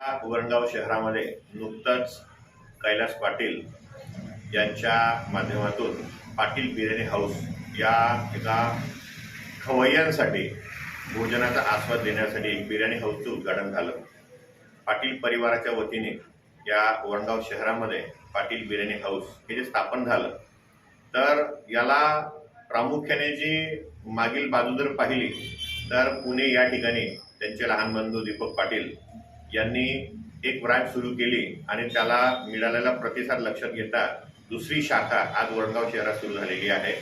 वरणगाव शहरामध्ये नुकतंच कैलास पाटील यांच्या माध्यमातून पाटील बिर्याणी हाऊस या एका खवय्यांसाठी भोजनाचा आस्वाद देण्यासाठी एक बिर्याणी हाऊसचं उद्घाटन झालं. पाटील परिवाराच्या वतीने या वरणगाव शहरामध्ये पाटील बिर्याणी हाऊस हे जे स्थापन झालं तर याला प्रामुख्याने जी मागील बाजू जर पाहिली तर पुणे या ठिकाणी त्यांचे लहान बंधू दीपक पाटील यांनी एक ब्रांच सुरू केली आणि त्याला मिळालेला प्रतिसाद लक्षात घेता दुसरी शाखा आज वडगाव शहरात सुरू झालेली आहे.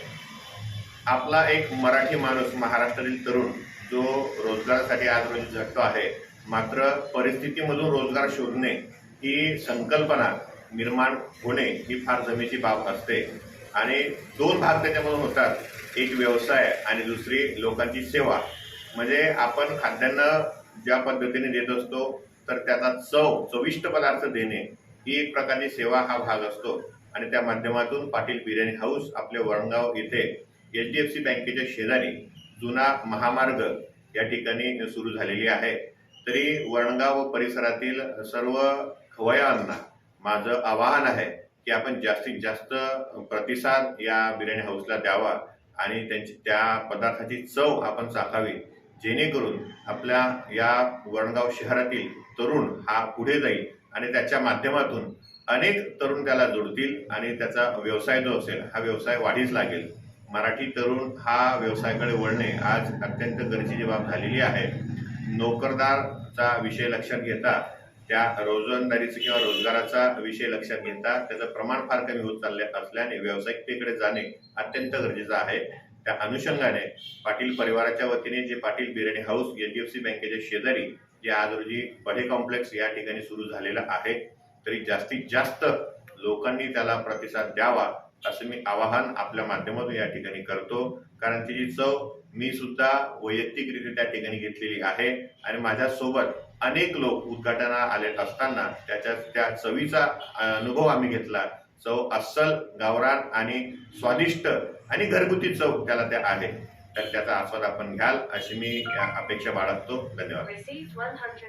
आपला एक मराठी माणूस महाराष्ट्रातील तरुण जो रोजगारासाठी आज रोजी झटतो आहे मात्र परिस्थितीमधून रोजगार शोधणे ही संकल्पना निर्माण होणे ही फार जमेची बाब असते. आणि दोन भाग त्याच्यामधून होतात एक व्यवसाय आणि दुसरी लोकांची सेवा. म्हणजे आपण खाद्यान्न ज्या पद्धतीने देत असतो तर त्याचा चव चविष्ट पदार्थ देणे ही एक प्रकारची सेवा हा भाग असतो. आणि त्या माध्यमातून पाटील बिर्याणी हाऊस आपले वरणगाव येथे एच डी एफ सी बँकेच्या शेजारी जुना महामार्ग या ठिकाणी सुरू झालेली आहे. तरी वरणगाव व परिसरातील सर्व खवयांना माझं आवाहन आहे की आपण जास्तीत जास्त प्रतिसाद या बिर्याणी हाऊसला द्यावा आणि त्यांची त्या पदार्थाची चव आपण चाखावी. जेणेकरून आपल्या या वरणगाव शहरातील तरुण हा पुढे जाईल आणि त्याच्या माध्यमातून अनेक तरुण त्याला जोडतील आणि त्याचा व्यवसाय जो असेल हा व्यवसाय वाढीस लागेल. मराठी तरुण हा व्यवसायाकडे वळणे आज अत्यंत गरजेची बाब झालेली आहे. नोकरदारचा विषय लक्षात घेता त्या रोजंदारीचा किंवा रोजगाराचा विषय लक्षात घेता त्याचं प्रमाण फार कमी होत चालले असल्याने व्यावसायिकतेकडे जाणे अत्यंत गरजेचं आहे. त्या अनुषंगाने पाटील परिवाराच्या वतीने जे Patil biryani house H D F C बँकेच्या शेजारी जे आज रोजी बढे कॉम्प्लेक्स या ठिकाणी सुरू झालेलं आहे तरी जास्तीत जास्त लोकांनी त्याला प्रतिसाद द्यावा असं मी आवाहन आपल्या माध्यमातून या ठिकाणी करतो. कारण तिची चव मी सुद्धा वैयक्तिकरित्या त्या ठिकाणी घेतलेली आहे. आणि माझ्यासोबत अनेक लोक उद्घाटनाला आले असताना त्याच्या त्या चवीचा अनुभव आम्ही घेतला. चव अस्सल गावरान आणि स्वादिष्ट आणि घरगुती चव त्याला त्या आहे तर त्याचा आस्वाद आपण घ्याल अशी मी अपेक्षा बाळगतो. धन्यवाद.